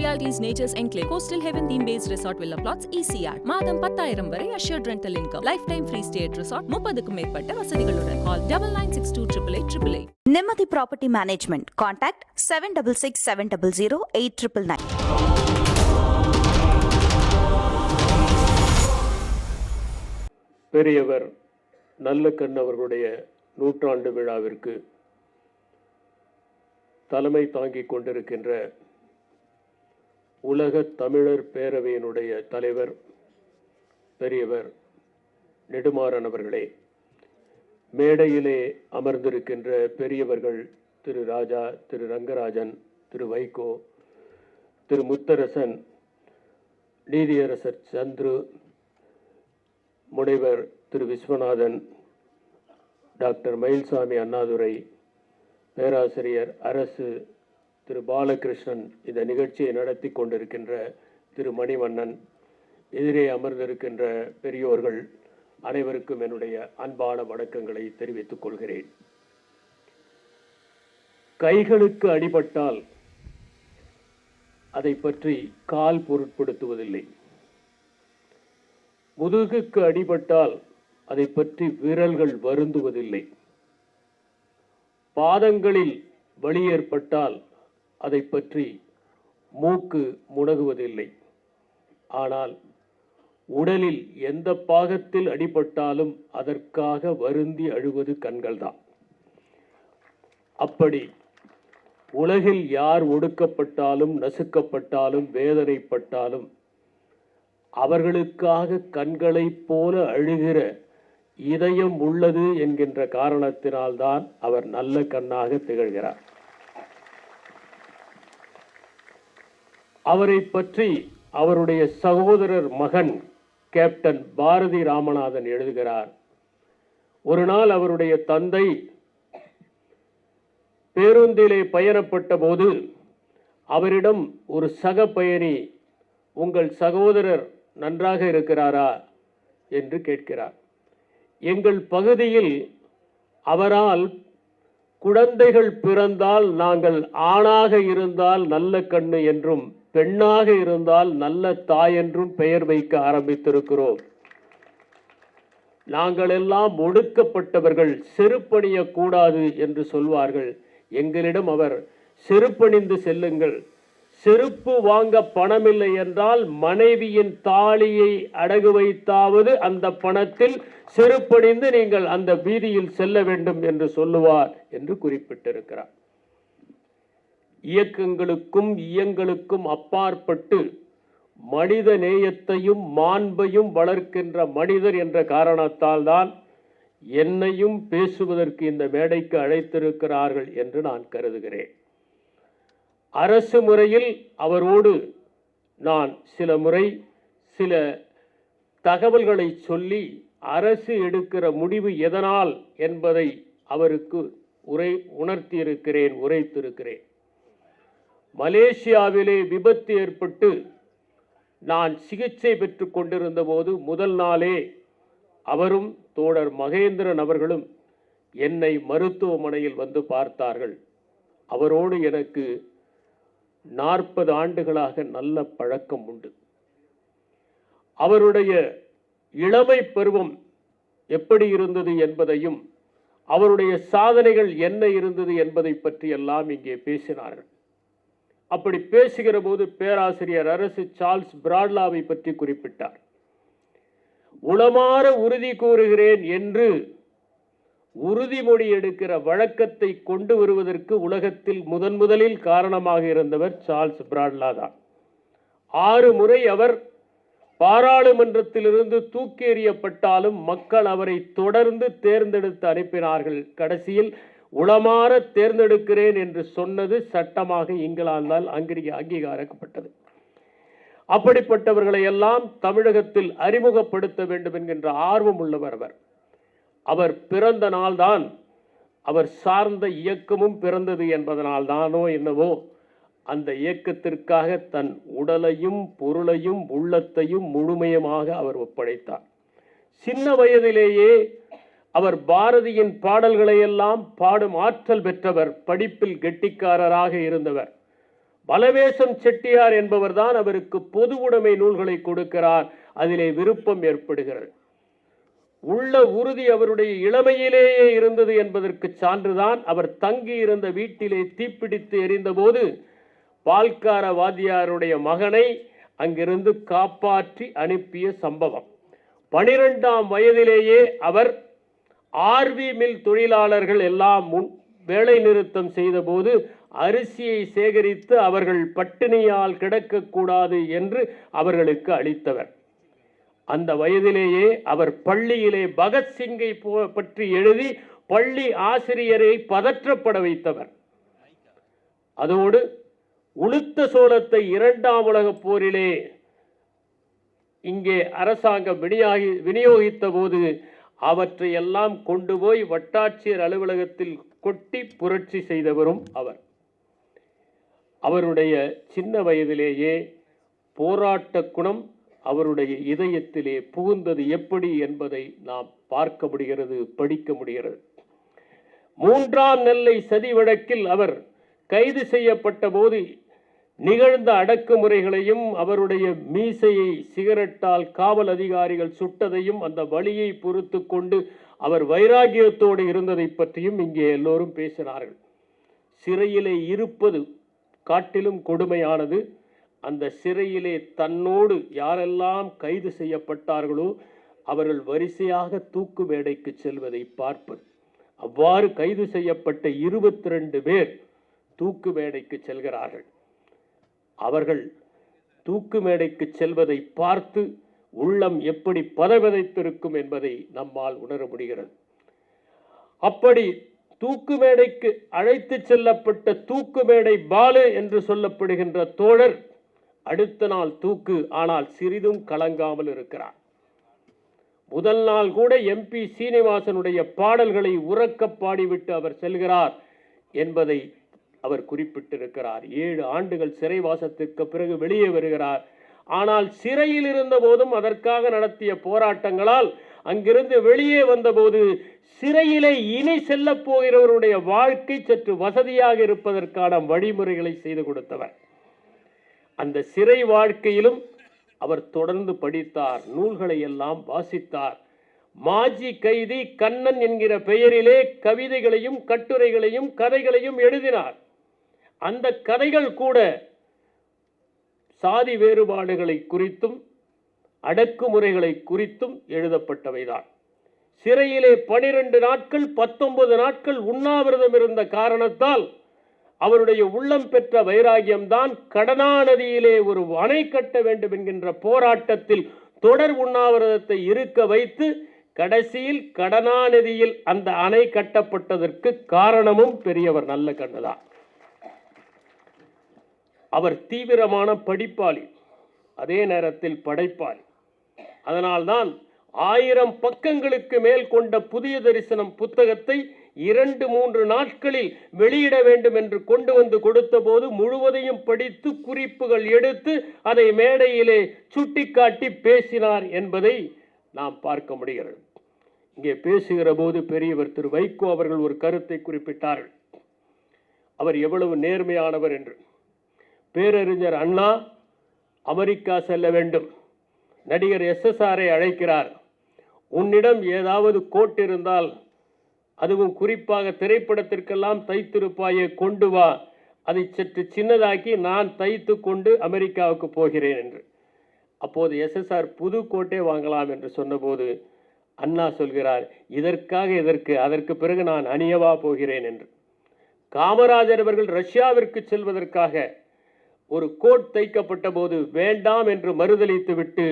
Realties Nature's Enclave, Coastal Heaven theme based resort villa plots, ECR. மாதம் பத்தாயிரம் வரை assured rental income. Lifetime free stay at resort, முப்பதுக்கும் மேற்பட்ட வசதிகளுடன். Call double nine six two triple eight triple eight. Nimmathi property management contact seven double six seven double zero eight triple nine பெரியவர் நல்லக்கண் அவர்களுடைய நூற்றாண்டு விழாவிற்கு தலைமை தாங்கிக் கொண்டிருக்கின்ற உலக தமிழர் பேரவையினுடைய தலைவர் பெரியவர் நெடுமாறன் அவர்களே மேடையிலே அமர்ந்திருக்கின்ற பெரியவர்கள் திரு ராஜா திரு ரங்கராஜன் திரு வைகோ திரு முத்தரசன் நீதியரசர் சந்துரு முனைவர் திரு விஸ்வநாதன் டாக்டர் மயில்சாமி அண்ணாதுரை பேராசிரியர் அரசு திரு பாலகிருஷ்ணன் இந்த நிகழ்ச்சியை நடத்தி கொண்டிருக்கின்ற திரு மணிவண்ணன் எதிரே அமர்ந்திருக்கின்ற பெரியோர்கள் அனைவருக்கும் என்னுடைய அன்பான வணக்கங்களை தெரிவித்துக் கொள்கிறேன். கைகளுக்கு அடிபட்டால் அதை பற்றி கால் பொருட்படுத்துவதில்லை. முதுகுக்கு அடிபட்டால் அதை பற்றி விரல்கள் வருந்துவதில்லை. பாதங்களில் வலி ஏற்பட்டால் அதை பற்றி மூக்கு முணகுவதில்லை ஆனால் உடலில் எந்த பாகத்தில் அடிபட்டாலும் அதற்காக வருந்தி அழுவது கண்கள்தான். அப்படி உலகில் யார் ஒடுக்கப்பட்டாலும் நசுக்கப்பட்டாலும் வேதனைப்பட்டாலும் அவர்களுக்காக கண்களைப் போல அழுகிற இதயம் உள்ளது என்கின்ற காரணத்தினால்தான் அவர் நல்ல கண்ணாக திகழ்கிறார். அவரை பற்றி அவருடைய சகோதரர் மகன் கேப்டன் பாரதி ராமநாதன் எழுதுகிறார். ஒரு நாள் அவருடைய தந்தை பேருந்திலே பயணப்பட்ட போது அவரிடம் ஒரு சக பயணி உங்கள் சகோதரர் நன்றாக இருக்கிறாரா? என்று கேட்கிறார். எங்கள் பகுதியில் அவரால் குழந்தைகள் பிறந்தால் நாங்கள் ஆணாக இருந்தால் நல்ல கண்ணு என்றும் பெண்ணாக இருந்தால் நல்ல தாய் என்றும் பெயர் வைக்க ஆரம்பித்திருக்கிறோம். நாங்கள் எல்லாம் ஒடுக்கப்பட்டவர்கள் செருப்பணியக்கூடாது என்று சொல்வார்கள். எங்களிடம் அவர் செருப்பணிந்து செல்லுங்கள். செருப்பு வாங்க பணமில்லை என்றால் மனைவியின் தாலியை அடகு வைத்தாவது அந்த பணத்தில் செருப்பணிந்து நீங்கள் அந்த வீதியில் செல்ல வேண்டும் என்று சொல்லுவார் என்று குறிப்பிட்டிருக்கிறார். இயக்கங்களுக்கும் இயங்களுக்கும் அப்பாற்பட்டு மனித நேயத்தையும் மாண்பையும் வளர்க்கின்ற மனிதர் என்ற காரணத்தால் தான் என்னையும் பேசுவதற்கு இந்த மேடைக்கு அழைத்திருக்கிறார்கள் என்று நான் கருதுகிறேன். அரசு முறையில் அவரோடு நான் சில முறை சில தகவல்களை சொல்லி அரசு எடுக்கிற முடிவு எதனால் என்பதை அவருக்கு உரை உணர்த்தியிருக்கிறேன் உரைத்திருக்கிறேன். மலேசியாவிலே விபத்து ஏற்பட்டு நான் சிகிச்சை பெற்று கொண்டிருந்த போது முதல் நாளே அவரும் தோழர் மகேந்திரன் அவர்களும் என்னை மருத்துவமனையில் வந்து பார்த்தார்கள். அவரோடு எனக்கு நாற்பது ஆண்டுகளாக நல்ல பழக்கம் உண்டு. அவருடைய இளமை பருவம் எப்படி இருந்தது என்பதையும் அவருடைய சாதனைகள் என்ன இருந்தது என்பதை பற்றியெல்லாம் இங்கே பேசினார்கள். அப்படி பேசுகிற போது பேராசிரியர் அரசு சார்ல்ஸ் பிராட்லாவை பற்றி குறிப்பிட்டார். உளமாற உறுதி கூறுகிறேன் என்று உறுதிமொழி எடுக்கிற வழக்கத்தை கொண்டு வருவதற்கு உலகத்தில் முதன் முதலில் காரணமாக இருந்தவர் சார்ல்ஸ் பிராட்லா தான். ஆறு முறை அவர் பாராளுமன்றத்திலிருந்து தூக்கி எறியப்பட்டாலும் மக்கள் அவரை தொடர்ந்து தேர்ந்தெடுத்து அனுப்பினார்கள். கடைசியில் உளமாற தேர்ந்தெடுக்கிறேன் என்று சொன்னது சட்டமாக இங்கிலாந்தால் அங்கீக அங்கீகாரக்கப்பட்டது. அப்படிப்பட்டவர்களை எல்லாம் தமிழகத்தில் அறிமுகப்படுத்த வேண்டும் என்கின்ற ஆர்வம் உள்ளவர் அவர். அவர் பிறந்த நாள்தான் அவர் சார்ந்த இயக்கமும் பிறந்தது என்பதனால் தானோ என்னவோ அந்த இயக்கத்திற்காக தன் உடலையும் பொருளையும் உள்ளத்தையும் முழுமையமாக அவர் ஒப்படைத்தார். சின்ன வயதிலேயே அவர் பாரதியின் பாடல்களையெல்லாம் பாடும் ஆற்றல் பெற்றவர் படிப்பில் கெட்டிக்காரராக இருந்தவர். பலவேசம் செட்டியார் என்பவர்தான் அவருக்கு பொது உடைமை நூல்களை கொடுக்கிறார். அதிலே விருப்பம் ஏற்படுகிறது. உள்ள உறுதி அவருடைய இளமையிலேயே இருந்தது என்பதற்கு சான்றுதான் அவர் தங்கி இருந்த வீட்டிலே தீப்பிடித்து எரிந்தபோது பால்கார வாத்தியாருடைய மகனை அங்கிருந்து காப்பாற்றி அனுப்பிய சம்பவம். பனிரெண்டாம் வயதிலேயே அவர் ஆர்வி மில் தொழிலாளர்கள் எல்லாம் முன் வேலை நிறுத்தம் செய்தபோது அரிசியை சேகரித்து அவர்கள் பட்டினியால் கிடக்கக்கூடாது என்று அவர்களுக்கு அளித்தவர். அந்த வயதிலேயே அவர் பள்ளியிலே பகத்சிங்கை போ- பற்றி எழுதி பள்ளி ஆசிரியரை பதற்றப்பட வைத்தவர். அதோடு உளுத்த சோளத்தை இரண்டாம் உலகப் போரிலே இங்கே அரசாங்கம் விநியோகி விநியோகித்த போது அவற்றையெல்லாம் கொண்டு போய் வட்டாட்சியர் அலுவலகத்தில் கொட்டி புரட்சி செய்தவரும் அவர். அவருடைய சின்ன வயதிலேயே போராட்ட குணம் அவருடைய இதயத்திலே புகுந்தது எப்படி என்பதை நாம் பார்க்க முடிகிறது படிக்க முடிகிறது. மூன்றாம் நெல்லை சதி வழக்கில் அவர் கைது செய்யப்பட்ட போது நிகழ்ந்த அடக்குமுறைகளையும் அவருடைய மீசையை சிகரெட்டால் காவல் அதிகாரிகள் சுட்டதையும் அந்த வழியை பொறுத்து கொண்டு அவர் வைராகியத்தோடு இருந்ததை பற்றியும் இங்கே எல்லோரும் பேசினார்கள். சிறையிலே இருப்பது காட்டிலும் கொடுமையானது. அந்த சிறையிலே தன்னோடு யாரெல்லாம் கைது செய்யப்பட்டார்களோ அவர்கள் வரிசையாக தூக்கு மேடைக்கு செல்வதை பார்ப்பது. அவ்வாறு கைது செய்யப்பட்ட இருபத்தி ரெண்டு பேர் தூக்கு மேடைக்கு செல்கிறார்கள். அவர்கள் தூக்கு மேடைக்கு செல்வதை பார்த்து உள்ளம் எப்படி பதவிதைத்திருக்கும் என்பதை நம்மால் உணர முடிகிறது. அப்படி தூக்கு மேடைக்கு அழைத்து செல்லப்பட்ட தூக்கு மேடை பாலு என்று சொல்லப்படுகின்ற தோழர் அடுத்த நாள் தூக்கு ஆனால் சிறிதும் கலங்காமல் இருக்கிறார். முதல் நாள் கூட எம்பி சீனிவாசனுடைய பாடல்களை உறக்க பாடிவிட்டு அவர் செல்கிறார் என்பதை அவர் குறிப்பிட்டிருக்கிறார். ஏழு ஆண்டுகள் சிறைவாசத்திற்கு பிறகு வெளியே வருகிறார். ஆனால் சிறையில் இருந்த போதும் அதற்காக நடத்திய போராட்டங்களால் அங்கிருந்து வெளியே வந்தபோது சிறையிலே இனி செல்ல போகிறவருடைய வாழ்க்கை சற்று வசதியாக இருப்பதற்கான வழிமுறைகளை செய்து கொடுத்தவர். அந்த சிறை வாழ்க்கையிலும் அவர் தொடர்ந்து படித்தார் நூல்களை எல்லாம் வாசித்தார். மாஜி கைதி கண்ணன் என்கிற பெயரிலே கவிதைகளையும் கட்டுரைகளையும் கதைகளையும் எழுதினார். அந்த கதைகள் கூட சாதி வேறுபாடுகளை குறித்தும் அடக்குமுறைகளை குறித்தும் எழுதப்பட்டவைதான். சிறையிலே பனிரெண்டு நாட்கள் பத்தொன்பது நாட்கள் உண்ணாவிரதம் இருந்த காரணத்தால் அவருடைய உள்ளம் பெற்ற வைராகியம்தான் கடனாநதியிலே ஒரு அணை கட்ட வேண்டும் என்கின்ற போராட்டத்தில் தொடர் உண்ணாவிரதத்தை இருக்க வைத்து கடைசியில் கடனாநதியில் அந்த அணை கட்டப்பட்டதற்கு காரணமும் பெரியவர் நல்ல கண்ணுதான். அவர் தீவிரமான படிப்பாளி அதே நேரத்தில் படைப்பாளி. அதனால்தான் ஆயிரம் பக்கங்களுக்கு மேல் கொண்ட புதிய தரிசனம் புத்தகத்தை இரண்டு மூன்று நாட்களில் வெளியிட வேண்டும் என்று கொண்டு வந்து கொடுத்தபோது முழுவதையும் படித்து குறிப்புகள் எடுத்து அதை மேடையிலே சுட்டிக்காட்டி பேசினார் என்பதை நாம் பார்க்க முடிகிறது. இங்கே பேசுகிற போது பெரியவர் திரு வைகோ அவர்கள் ஒரு கருத்தை குறிப்பிட்டார்கள். அவர் எவ்வளவு நேர்மையானவர் என்று. பேரறிஞர் அண்ணா அமெரிக்கா செல்ல வேண்டும். நடிகர் எஸ்எஸ்ஆரை அழைக்கிறார். உன்னிடம் ஏதாவது கோட் இருந்தால் அதுவும் குறிப்பாக திரைப்படத்திற்கெல்லாம் தைத்திருப்பாயை கொண்டு வா. அதை சற்று சின்னதாக்கி நான் தைத்து கொண்டு அமெரிக்காவுக்கு போகிறேன் என்று. அப்போது எஸ்எஸ்ஆர் புது கோட்டே வாங்கலாம் என்று சொன்னபோது அண்ணா சொல்கிறார் இதற்காக இதற்கு அதற்கு பிறகு நான் அணியவா போகிறேன் என்று. காமராஜர் அவர்கள் ரஷ்யாவிற்கு செல்வதற்காக ஒரு கோட் தைக்கப்பட்ட போது வேண்டாம் என்று மறுதளித்து விட்டு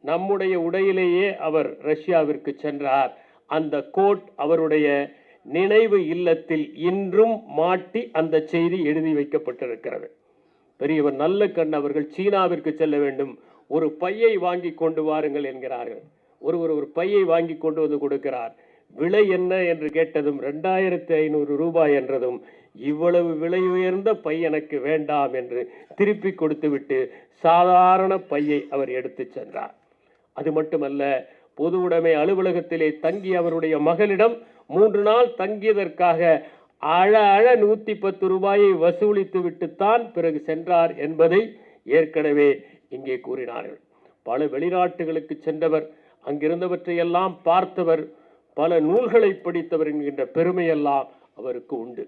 நம்முடைய உடையிலேயே அவர் ரஷ்யாவிற்கு சென்றார். அந்த கோட் அவருடைய நினைவு இல்லத்தில் இன்றும் மாட்டி அந்த செய்தி எழுதி வைக்கப்பட்டிருக்கிறது. பெரியவர் நல்ல கண் அவர்கள் சீனாவிற்கு செல்ல வேண்டும். ஒரு பையை வாங்கி கொண்டு வாருங்கள் என்கிறார்கள். ஒருவர் ஒரு பையை வாங்கி கொண்டு வந்து கொடுக்கிறார். விலை என்ன என்று கேட்டதும் ரெண்டாயிரத்தி ஐநூறு ரூபாய் என்றதும் இவ்வளவு விலை உயர்ந்த பை எனக்கு வேண்டாம் என்று திருப்பி கொடுத்துவிட்டு சாதாரண பையை அவர் எடுத்துச் சென்றார். அது மட்டுமல்ல பொது உடைமை அலுவலகத்திலே தங்கி அவருடைய மகளிடம் மூன்று நாள் தங்கியதற்காக அழ அழ நூற்றி பத்து ரூபாயை வசூலித்து விட்டுத்தான் பிறகு சென்றார் என்பதை ஏற்கனவே இங்கே கூறினார்கள். பல வெளிநாட்டுகளுக்கு சென்றவர் அங்கிருந்தவற்றையெல்லாம் பார்த்தவர் பல நூல்களை படித்தவர் என்கின்ற பெருமையெல்லாம் அவருக்கு உண்டு.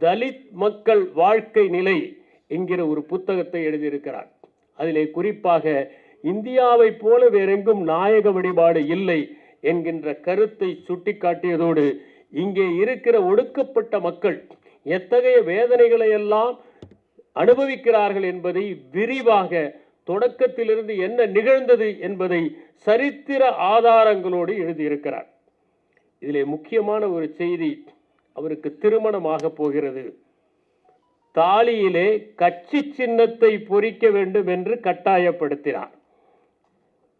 தலித் மக்கள் வாழ்க்கை நிலை என்கிற ஒரு புத்தகத்தை எழுதியிருக்கிறார். அதிலே குறிப்பாக இந்தியாவைப் போல வேறெங்கும் நாயக வழிபாடு இல்லை என்கின்ற கருத்தை சுட்டிக்காட்டியதோடு இங்கே இருக்கிற ஒடுக்கப்பட்ட மக்கள் எத்தகைய வேதனைகளை எல்லாம் அனுபவிக்கிறார்கள் என்பதை விரிவாக தொடக்கத்திலிருந்து என்ன நிகழ்ந்தது என்பதை சரித்திர ஆதாரங்களோடு எழுதியிருக்கிறார். இதிலே முக்கியமான ஒரு செய்தி அவருக்கு திருமணமாக போகிறது. தாலியிலே கட்சி சின்னத்தை பொறிக்க வேண்டும் என்று கட்டாயப்படுத்தினார்.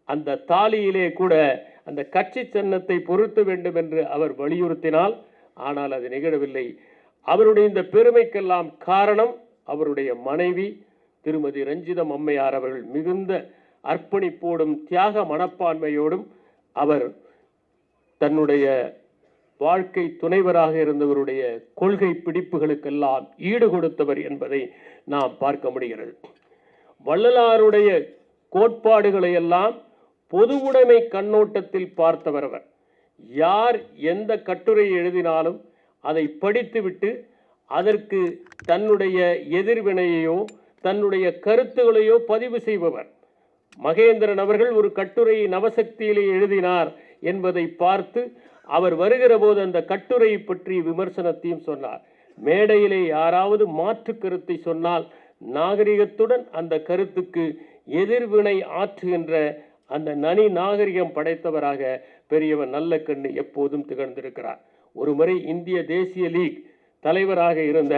அந்த தாலியிலே கூட அந்த கட்சி சின்னத்தை பொருத்த வேண்டும் என்று அவர் வலியுறுத்தினால் ஆனால் அது நிகழவில்லை. அவருடைய இந்த பெருமைக்கெல்லாம் காரணம் அவருடைய மனைவி திருமதி ரஞ்சிதம் அம்மையார் அவர்கள் மிகுந்த அர்ப்பணிப்போடும் தியாக மனப்பான்மையோடும் அவர் தன்னுடைய வாழ்க்கை துணைவராக இருந்தவருடைய கொள்கை பிடிப்புகளுக்கெல்லாம் ஈடு கொடுத்தவர் என்பதை நாம் பார்க்க முடிகிறது. வள்ளலாருடைய கோட்பாடுகளை எல்லாம் பொது உடைமை கண்ணோட்டத்தில் பார்த்தவர் அவர். யார் எந்த கட்டுரை எழுதினாலும் அதை படித்துவிட்டு அதற்கு தன்னுடைய எதிர்வினையையோ தன்னுடைய கருத்துகளையோ பதிவு செய்பவர். மகேந்திரன் அவர்கள் ஒரு கட்டுரையை நவசக்தியிலே எழுதினார் என்பதை பார்த்து அவர் வருகிற போது அந்த கட்டுரை பற்றி விமர்சனத்தையும் சொன்னார். மேடையிலே யாராவது மாற்று கருத்தை சொன்னால் நாகரிகத்துடன் அந்த கருத்துக்கு எதிர்வினை ஆற்றுகின்ற அந்த நனி நாகரிகம் படைத்தவராக பெரியவர் நல்ல கண்ணு எப்போதும் திகழ்ந்திருக்கிறார். ஒருமுறை இந்திய தேசிய லீக் தலைவராக இருந்த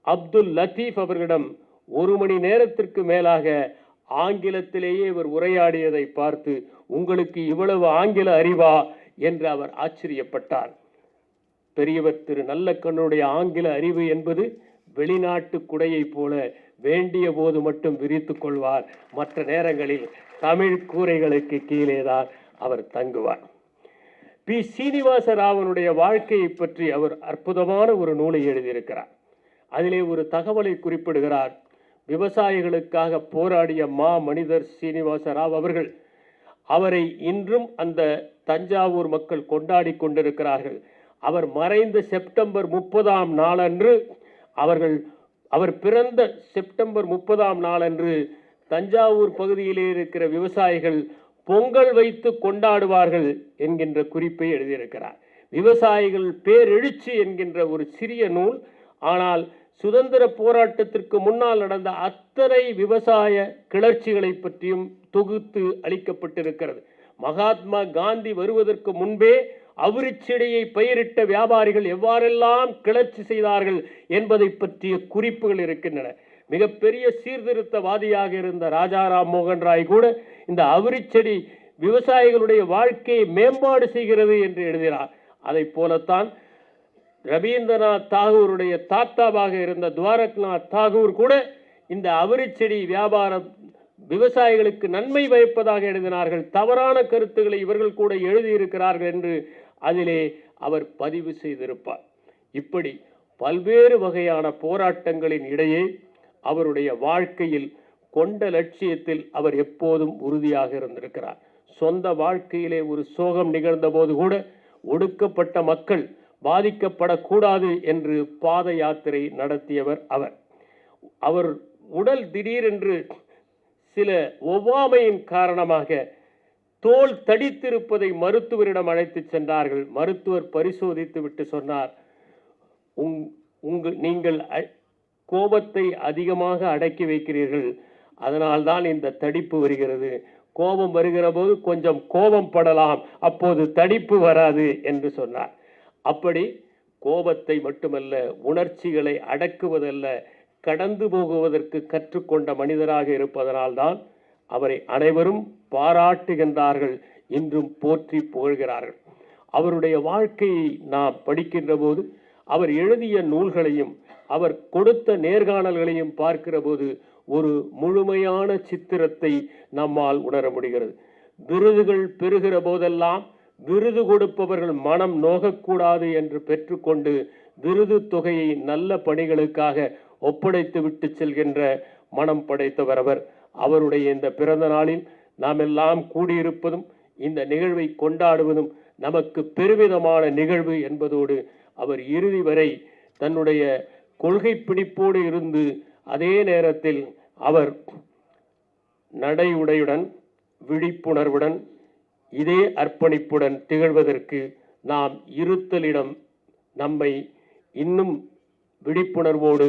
அப்துல் லத்தீப் அவர்களிடம் ஒரு மணி நேரத்திற்கு மேலாக ஆங்கிலத்திலேயே இவர் உரையாடியதை பார்த்து உங்களுக்கு இவ்வளவு ஆங்கில அறிவா? என்று அவர் ஆச்சரியப்பட்டார். பெரியவர் திரு நல்லக்கண்ணுடைய ஆங்கில அறிவு என்பது வெளிநாட்டு குடையைப் போல வேண்டிய போது மட்டும் விரித்து கொள்வார். மற்ற நேரங்களில் தமிழ் கூரைகளுக்கு கீழேதான் அவர் தங்குவார். பி. சீனிவாச ராவனுடைய வாழ்க்கையை பற்றி அவர் அற்புதமான ஒரு நூலை எழுதியிருக்கிறார். அதிலே ஒரு தகவலை குறிப்பிடுகிறார். விவசாயிகளுக்காக போராடிய மா மனிதர் சீனிவாச ராவ் அவர்கள் அவரை இன்றும் அந்த தஞ்சாவூர் மக்கள் கொண்டாடி கொண்டிருக்கிறார்கள். அவர் மறைந்த செப்டம்பர் முப்பதாம் நாளன்று அவர்கள் அவர் பிறந்த செப்டம்பர் முப்பதாம் நாளன்று தஞ்சாவூர் பகுதியிலே இருக்கிற விவசாயிகள் பொங்கல் வைத்து கொண்டாடுவார்கள் என்கின்ற குறிப்பை எழுதியிருக்கிறார். விவசாயிகள் பேரெழுச்சி என்கின்ற ஒரு சிறிய நூல். ஆனால் சுதந்திர போராட்டத்திற்கு முன்னால் நடந்த அத்தனை விவசாய கிளர்ச்சிகளை பற்றியும் தொகுத்து அளிக்கப்பட்டிருக்கிறது. மகாத்மா காந்தி வருவதற்கு முன்பே அவுரிச்செடியை பயிரிட்ட வியாபாரிகள் எவ்வாறெல்லாம் கிளர்ச்சி செய்தார்கள் என்பதை பற்றிய குறிப்புகள் இருக்கின்றன. மிகப்பெரிய சீர்திருத்தவாதியாக இருந்த ராஜாராம் மோகன் ராய் கூட இந்த அவுரிச்செடி விவசாயிகளுடைய வாழ்க்கையை மேம்பாடு செய்கிறது என்று எழுதினார். அதைப் போலத்தான் ரவீந்திரநாத் தாகூருடைய தாத்தாவாக இருந்த துவாரக்நாத் தாகூர் கூட இந்த அவிரிச்செடி வியாபாரம் விவசாயிகளுக்கு நன்மை பயப்பதாக எழுதினார்கள். தவறான கருத்துக்களை இவர்கள் கூட எழுதியிருக்கிறார்கள் என்று அதிலே அவர் பதிவு செய்திருப்பார். இப்படி பல்வேறு வகையான போராட்டங்களின் இடையே அவருடைய வாழ்க்கையில் கொண்ட லட்சியத்தில் அவர் எப்போதும் உறுதியாக இருந்திருக்கிறார். சொந்த வாழ்க்கையிலே ஒரு சோகம் நிகழ்ந்த போது கூட ஒடுக்கப்பட்ட மக்கள் பாதிக்கப்படக்கூடாது என்று பாத யாத்திரை நடத்தியவர் அவர். அவர் உடல் திடீரென்று சில ஒவ்வாமையின் காரணமாக தோல் தடித்திருப்பதை மருத்துவரிடம் அழைத்து சென்றார்கள். மருத்துவர் பரிசோதித்து விட்டு சொன்னார் உங் உங்கள் நீங்கள் கோபத்தை அதிகமாக அடக்கி வைக்கிறீர்கள். அதனால்தான் இந்த தடிப்பு வருகிறது. கோபம் வருகிற போது கொஞ்சம் கோபம் படலாம். அப்போது தடிப்பு வராது என்று சொன்னார். அப்படி கோபத்தை மட்டுமல்ல உணர்ச்சிகளை அடக்குவதல்ல. கடந்து போகுவதற்கு கற்றுக்கொண்ட மனிதராக இருப்பதனால்தான் அவரை அனைவரும் பாராட்டுகின்றார்கள் இன்றும் போற்றி புகழ்கிறார்கள். அவருடைய வாழ்க்கையை நாம் படிக்கின்ற போது அவர் எழுதிய நூல்களையும் அவர் கொடுத்த நேர்காணல்களையும் பார்க்கிற போது ஒரு முழுமையான சித்திரத்தை நம்மால் உணர முடிகிறது. விருதுகள் பெறுகிற போதெல்லாம் விருது கொடுப்பவர்கள் மனம் நோகக்கூடாது என்று பெற்றுக்கொண்டு விருது தொகையை நல்ல பணிகளுக்காக ஒப்படைத்து விட்டு செல்கின்ற மனம் படைத்தவர் அவர் அவருடைய இந்த பிறந்த நாளில் நாம் எல்லாம் கூடியிருப்பதும் இந்த நிகழ்வை கொண்டாடுவதும் நமக்கு பெருமிதமான நிகழ்வு என்பதோடு அவர் இறுதி வரை தன்னுடைய கொள்கை பிடிப்போடு இருந்து அதே நேரத்தில் அவர் நடையுடையுடன் விழிப்புணர்வுடன் இதே அர்ப்பணிப்புடன் திகழ்வதற்கு நாம் இருத்தலிடம் நம்மை இன்னும் விழிப்புணர்வோடு